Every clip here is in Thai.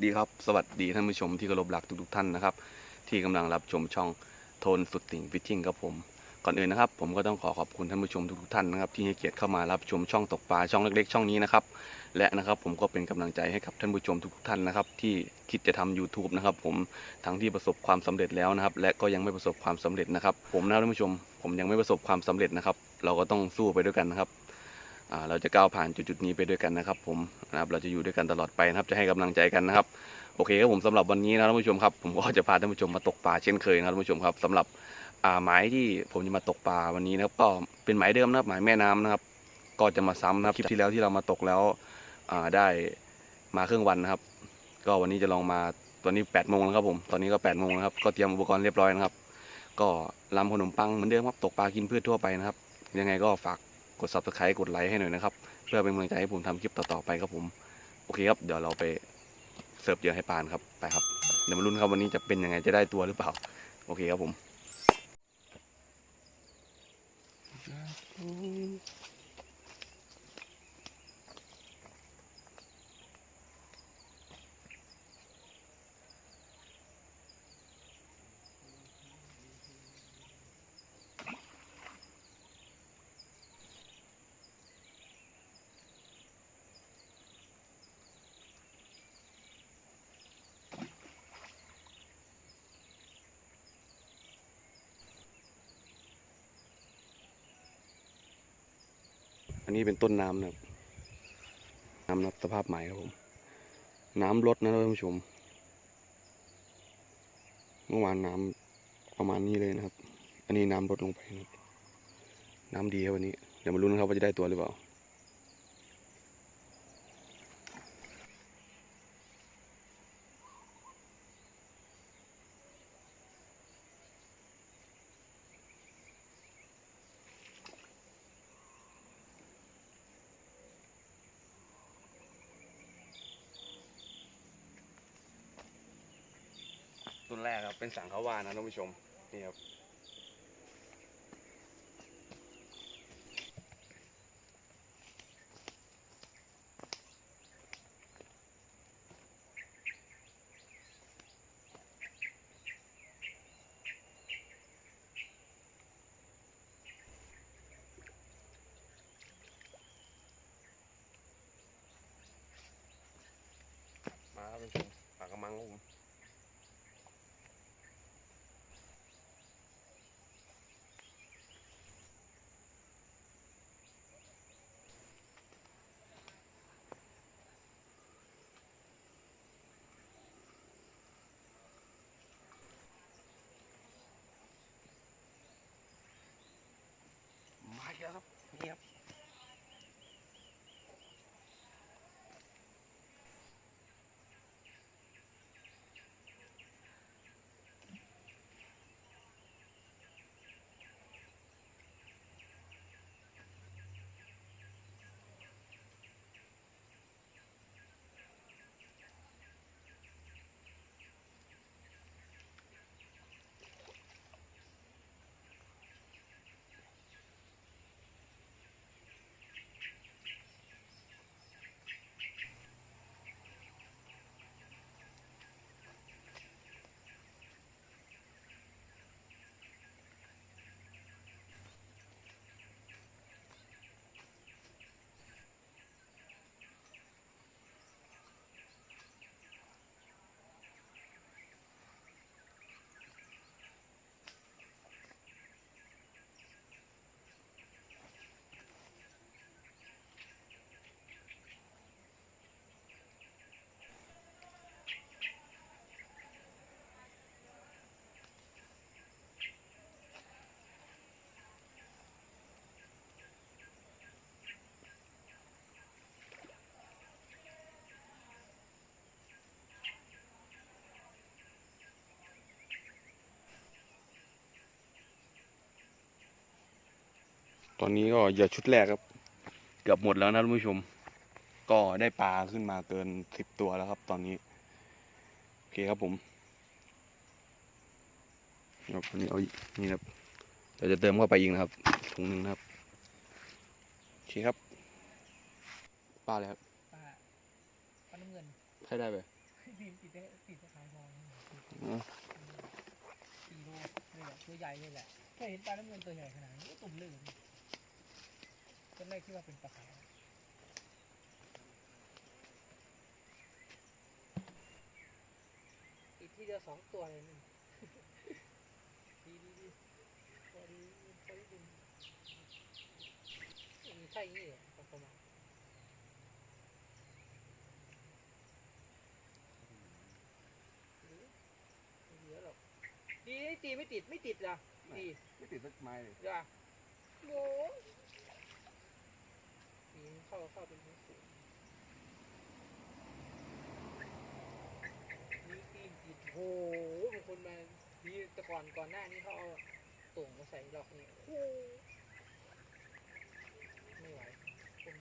สวัสดีครับ สวัสดีท่านผู้ชมที่เคารพรักทุกๆท่านนะครับ ที่กำลังรับชมช่องโทนสุดติ่งฟิชชิ่งครับผม ก่อนอื่นนะครับ ผมก็ต้องขอขอบคุณท่านผู้ชมทุกๆท่านนะครับที่ให้เกียรติเข้ามารับชมช่องตกปลาช่องเล็กๆ ช่องนี้นะครับ และนะครับผมก็เป็นกำลังใจให้กับท่านผู้ชมทุกๆท่านนะครับ ที่คิดจะทำ YouTube นะครับ ผมทั้งที่ประสบความสำเร็จแล้วนะครับ และก็ยังไม่ประสบความสำเร็จนะครับ ผมนะท่านผู้ชม ผมยังไม่ประสบความสำเร็จนะครับ เราก็ต้องสู้ไปด้วยกันนะครับ เราจะก้าวผ่านจุดๆนี้ไปด้วยกันนะครับ ผมนะครับเราจะอยู่ด้วยกันตลอดไปนะครับ จะให้กำลังใจกันนะครับ โอเคครับผมสำหรับวันนี้นะท่านผู้ชมครับ ผมก็จะพาท่านผู้ชมมาตกปลาเช่นเคยนะท่านผู้ชมครับสำหรับหมายที่ผมจะมาตกปลาวันนี้นะครับ ก็เป็นหมายเดิมนะครับหมายแม่น้ำนะครับ ก็จะมาซ้ำนะครับคลิปที่แล้วที่เรามาตกแล้วได้มาครึ่งวันนะครับ ก็วันนี้จะลองมาตอนนี้8ปดโมงแล้วครับผมตอนนี้ก็8ปดโมงนะครับก็เตรียมอุปกรณ์เรียบร้อยนะครับ ก็ลำขนมปังเหมือนเดิมครับตกปลากินพืชทั่วไปนะครับ ยังไงก็ฝาก กด subscribe กดไลค์ให้หน่อยนะครับ เพื่อเป็นกำลังใจให้ผมทำคลิปต่อๆไปครับผม โอเคครับ เดี๋ยวเราไปเสิร์ฟเยอะให้ปานครับ ไปครับ เดี๋ยวมาลุ้นครับวันนี้จะเป็นยังไงจะได้ตัวหรือเปล่า โอเคครับผม อันนี้เป็นต้นน้ำนะครับน้ำนับสภาพใหม่ครับผม น้ำลดนะท่านผู้ชม เมื่อวานน้ำประมาณนี้เลยนะครับ อันนี้น้ำลดลงไปนะครับน้ำดีครับวันนี้ เดี๋ยวมาลุ้นนะครับว่าจะได้ตัวหรือเปล่า ต้นแรกครับเป็นสังขวานะท่านผู้ชมนี่ครับ ตอนนี้ก็เหยื่อชุดแรกครับ เกือบหมดแล้วนะท่านผู้ชม ก็ได้ปลาขึ้นมาเกินสิบตัวแล้วครับ ตอนนี้ โอเคครับผมครับอันนี้เอาอีกนี่นะครับเดี๋ยวจะเติมเข้าไปอีกนะครับถุงหนึ่งนะครับโอเคครับปลาเลยครับปลาปลาน้ำเงินใช้ได้ไปไพี่ติดได้ติดจะขายมองอืมสี่โลเลยแหละตัวใหญ่เลยแหละแค่เห็นปลาน้ำเงินตัวใหญ่ขนาดนี้ก็ตุ่มเลย ตอนแรกคิดว่าเป็นปลาขาวอีกที่เดียวสองตัวเลยนี่ ดีดีดีพอดีพอดีดึงมีใช่นี่เหรอประมาณไม่เยอะหรอกดีนะตีไม่ติดไม่ติดเหรอดีไม่ติดสักไม้เลยอย่าโง่ดี เข้าเข้าเป็นทั้งสูงนี่ตีนจิตโหบางคนมาดีแต่ก่อนก่อนหน้านี้เขาเอาตุ่งมาใส่ดอกนี่โอ้โหไม่ไหวคน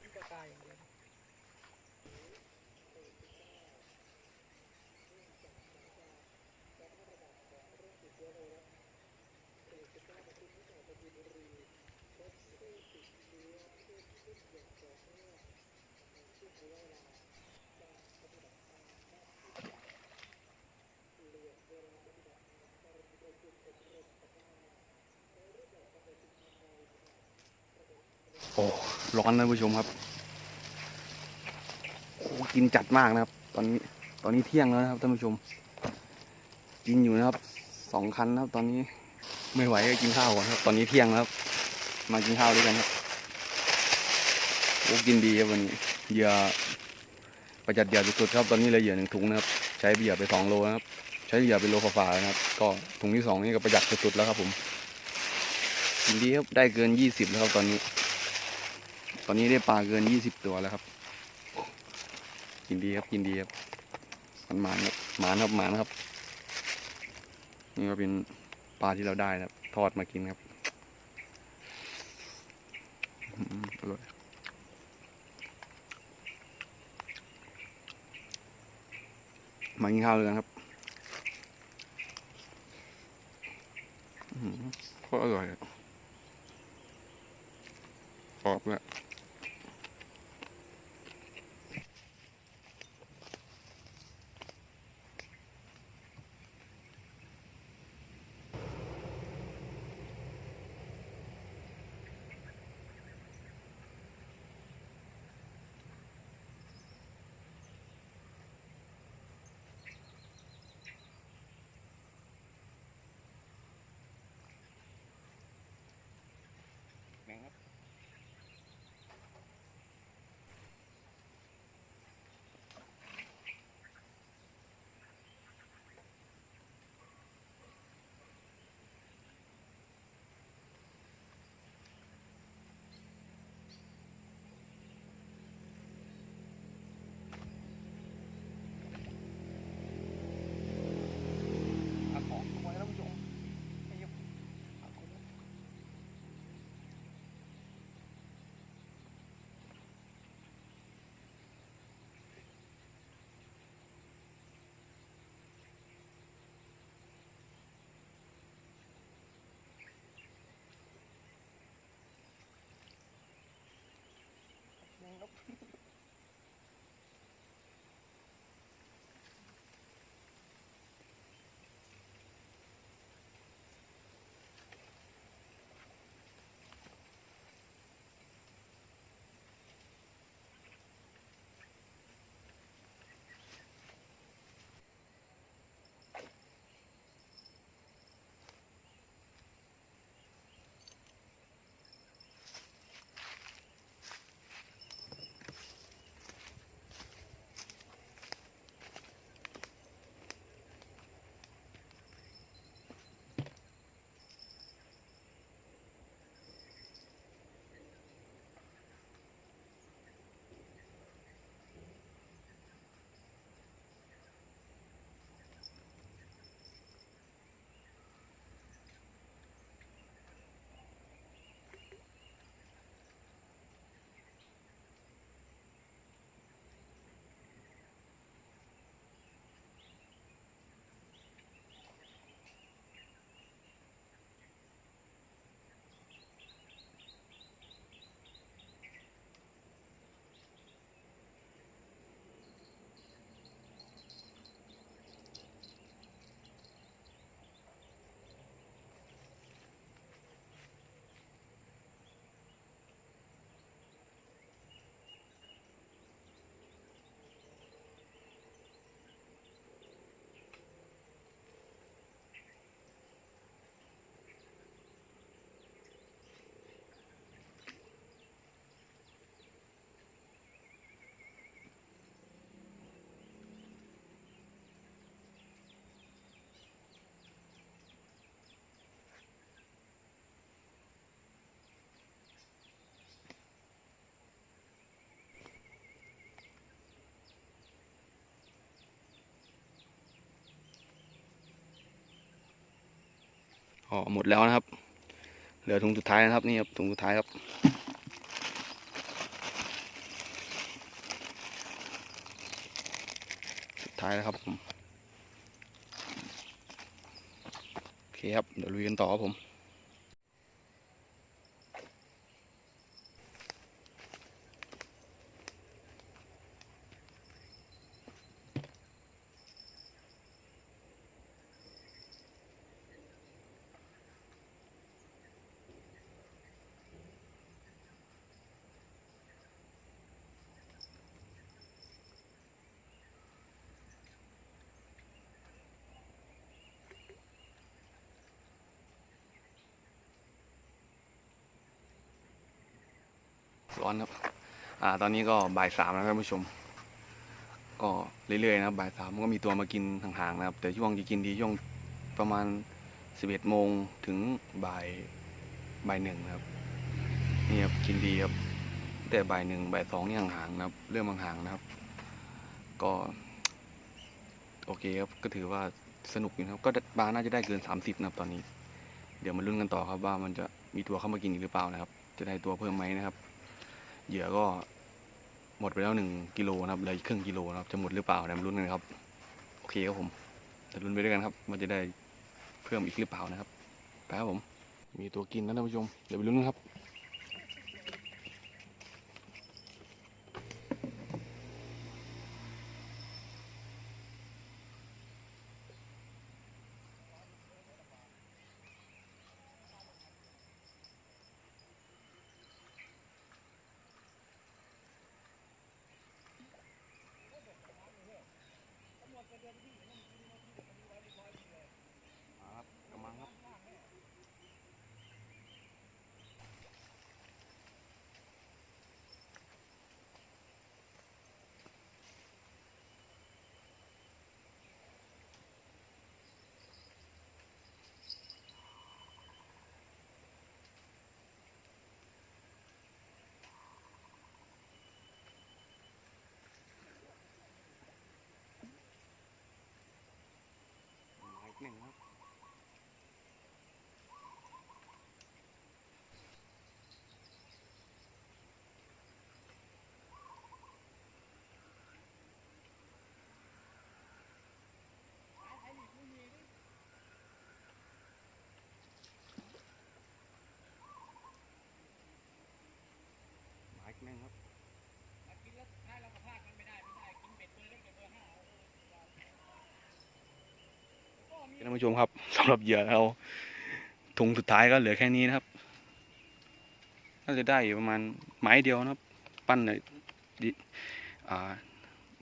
นี่ก็ตายอย่างเดียว โอ้ร้อนนะผู้ชมครับโอ้กินจัดมากนะครับ ตอนนี้ตอนนี้เที่ยงแล้วนะครับท่านผู้ชม กินอยู่นะครับสองคันนะครับ ตอนนี้ไม่ไหวก็กินข้าวก่อนครับ ตอนนี้เที่ยงแล้วครับมากินข้าวด้วยกันครับโอ้กินดีครับวันนี้เหยื่อประหยัดเหยื่อสุดๆครับตอนนี้เลยเหยื่อหนึ่งถุงนะครับ ใช้เหยื่อไปสองโลนะครับ ใช้เหยื่อไปโลฝ่าๆนะครับ ก็ถุงที่สองนี่ก็ประหยัดสุดๆแล้วครับผมกินดีครับได้เกินยี่สิบแล้วครับตอนนี้ ตอนนี้ได้ปลาเกินยี่สิบตัวแล้วครับ กินดีครับกินดีครับมันหมานครับหมานครับหมานครับ นี่ก็เป็นปลาที่เราได้นะครับ ทอดมากินครับอร่อยมากินข้าวเลยกันครับ ก็หมดแล้วนะครับ เหลือถุงสุดท้ายนะครับนี่ครับถุงสุดท้ายครับ สุดท้ายแล้วครับผมโอเคครับเดี๋ยวลุยกันต่อครับผม ร้อนครับ อ่า ตอนนี้ก็บ่ายสามแล้วครับท่านผู้ชม ก็เรื่อยๆนะครับบ่ายสามก็มีตัวมากินห่างๆนะครับ แต่ช่วงจะกินดีช่วงประมาณสิบเอ็ดโมงถึงบ่ายบ่ายหนึ่งครับ นี่ครับกินดีครับ แต่บ่ายหนึ่งบ่ายสองนี่ห่างๆนะครับ เริ่มห่างๆนะครับ ก็ โอเคครับ ก็ถือว่าสนุกอยู่นะครับ ก็ปลาน่าจะได้เกินสามสิบนะครับตอนนี้ เดี๋ยวมาลุ้นกันต่อครับว่ามันจะมีตัวเข้ามากินอีกหรือเปล่านะครับ จะได้ตัวเพิ่มไหมนะครับ เหยื่อก็หมดไปแล้วหนึ่งกิโลนะครับเหลืออีกครึ่งกิโลนะครับจะหมดหรือเปล่าเดี๋ยวมาลุ้นกันครับ โอเคครับผมจะลุ้นไปด้วยกันครับ มันจะได้เพิ่มอีกหรือเปล่านะครับไปครับผม มีตัวกินนะท่านผู้ชมเดี๋ยวไปลุ้นกันครับกำลังครับ มาอีกหนึ่งครับ หมายแม่งครับ กินแล้วให้เรากระพากกันไม่ได้ไม่ได้กินเบ็ดเบอร์เล็กเบ็ดเบอร์ห้า ท่าน ผู้ชมครับสำหรับเหยื่อเราถุงสุดท้ายก็เหลือแค่นี้นะครับน่าจะได้อยู่ประมาณไม้เดียวนะครับ ปั้นเลย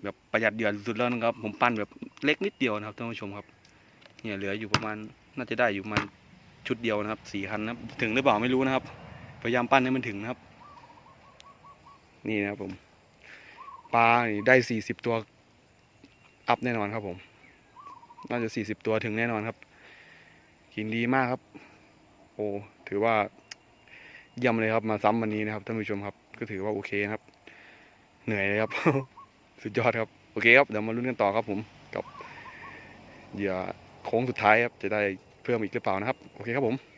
แบบประหยัดเหยื่อสุดแล้วนะครับ ผมปั้นแบบเล็กนิดเดียวนะครับท่านผู้ชมครับ เนี่ยเหลืออยู่ประมาณน่าจะได้อยู่ประมาณชุดเดียวนะครับสี่คันนะครับ ถึงหรือเปล่าไม่รู้นะครับ พยายามปั้นให้มันถึงนะครับ นี่นะครับผมปลาได้สี่สิบตัวอัพแน่นอนครับผม น่าจะสี่สิบตัวถึงแน่นอนครับ กินดีมากครับ โอ้ถือว่าเยี่ยมเลยครับมาซ้ำวันนี้นะครับท่านผู้ชมครับ ก็ถือว่าโอเคครับ เหนื่อยเลยครับ สุดยอดครับ โอเคครับเดี๋ยวมาลุ้นกันต่อครับผมกับเหยื่อโค้งสุดท้ายครับ จะได้เพิ่มอีกหรือเปล่านะครับ โอเคครับผม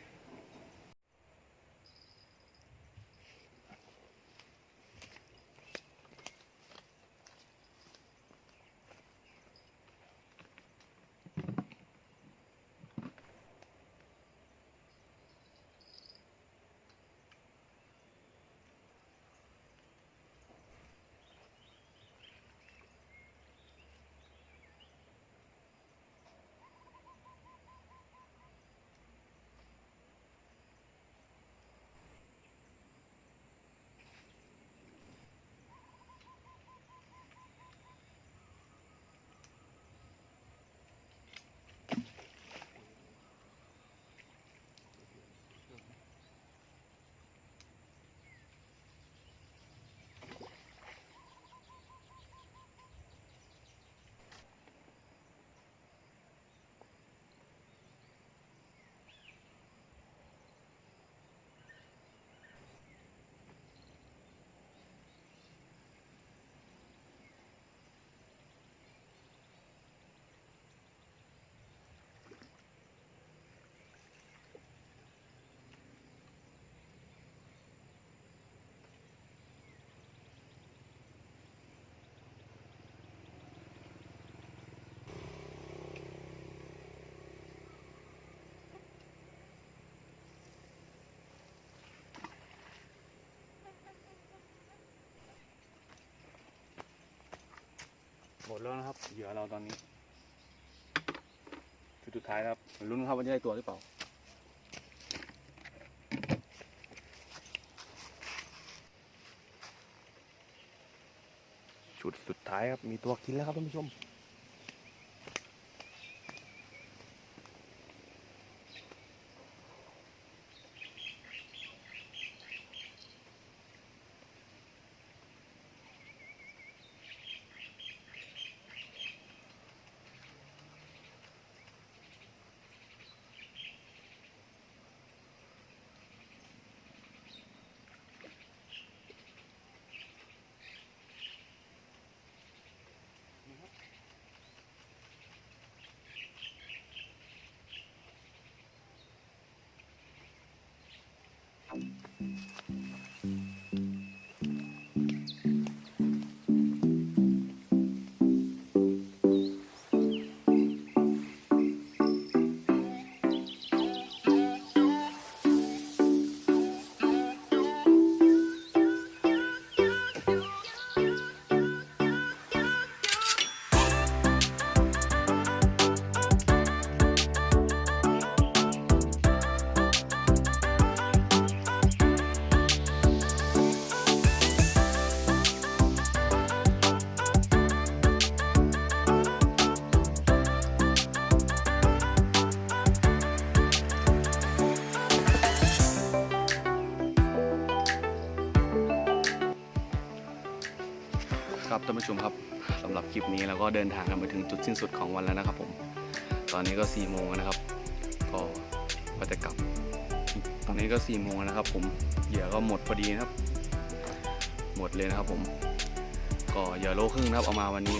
แล้วนะครับเหยื่อเราตอนนี้ชุดสุดท้ายครับลุ้นครับว่าจะได้ตัวหรือเปล่าชุดสุดท้ายครับมีตัวกินแล้วครับท่านผู้ชม ลิปนี้เราก็เดินทางกันมาถึงจุดสิ้นสุดของวันแล้วนะครับผม ตอนนี้ก็4ี่โมงแล้วนะครับ ก็ก็จะกลับ ตอนนี้ก็4ี่โมงแล้วนะครับ ผม เหยื่อก็หมดพอดีนะครับ หมดเลยนะครับผม ก็เหยื่อโลครึ่งนะครับเอามาวันนี้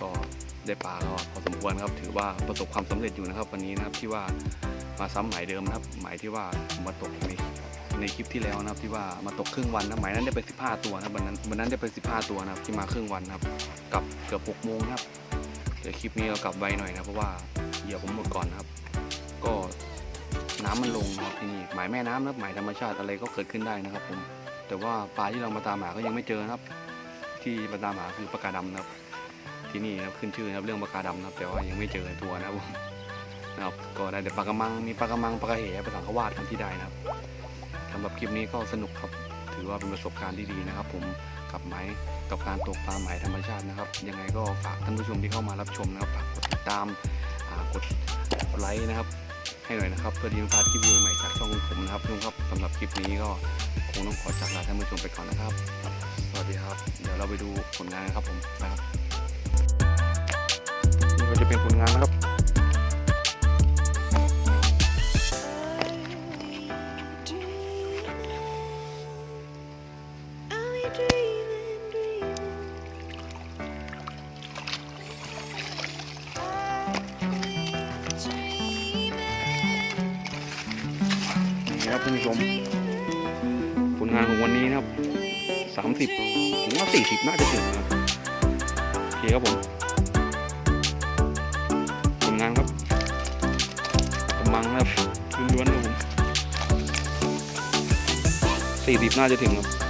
ก็ได้ปลาก็พอสมควรครับ ถือว่าประสบความสำเร็จอยู่นะครับ วันนี้นะครับที่ว่ามาซ้ำหมายเดิมนะครับ หมายที่ว่าผมมาตกใน ในคลิปที่แล้วนะครับที่ว่ามาตกครึ่งวันนะหมายนั้นได้ไป15 ตัวนะบวันนั้นวันนั้นได้ไป15 ตัวนะครับที่มาครึ่งวันนะครับกลับเกือบ6โมงนะครับเดี๋ยวคลิปนี้เรากลับไวหน่อยนะเพราะว่าเหยื่อผมหมดก่อนนะครับ ก็น้ำมันลงนะครับที่นี่หมายแม่น้ำนับหมายธรรมชาติอะไรก็เกิดขึ้นได้นะครับผมแต่ว่าปลาที่เรามาตามหาก็ยังไม่เจอนะครับ ที่มาตามหาคือปลากาดำนะครับ ที่นี่นะครับขึ้นชื่อนะครับเรื่องปลากาดำนะครับ แต่ว่ายังไม่เจอตัวนะครับนะครับก็ได้แต่ปลากระมังมีปลากระมังปลากระเหปลาสังขวาดที่ได้นะครับำหรับคลิปนี้ก็สนุกครับ ถือว่าเป็นประสบการณ์ที่ดีนะครับ ผมกับไม้กับการตกปลาหมายธรรมชาตินะครับ ยังไงก็ฝากท่านผู้ชมที่เข้ามารับชมนะครับฝากกดติดตามกดไลค์นะครับ ให้หน่อยนะครับ เพื่อที่จะพลาดคลิปใหม่จากช่องผมนะครับทุกคนครับสำหรับคลิปนี้ก็คงต้องขอจากลาท่านผู้ชมไปก่อนนะครับ สวัสดีครับ เดี๋ยวเราไปดูผลงานกันครับผมนะครับนี่ก็จะเป็นผลงานนะครับ ครับท่านผู้ชมผลงานของวันนี้นะครับ30ผมว่า40น่าจะถึงนะครับโอเคครับผมผลงานครับกำลังครับล้วนๆครับผม40น่าจะถึงครับ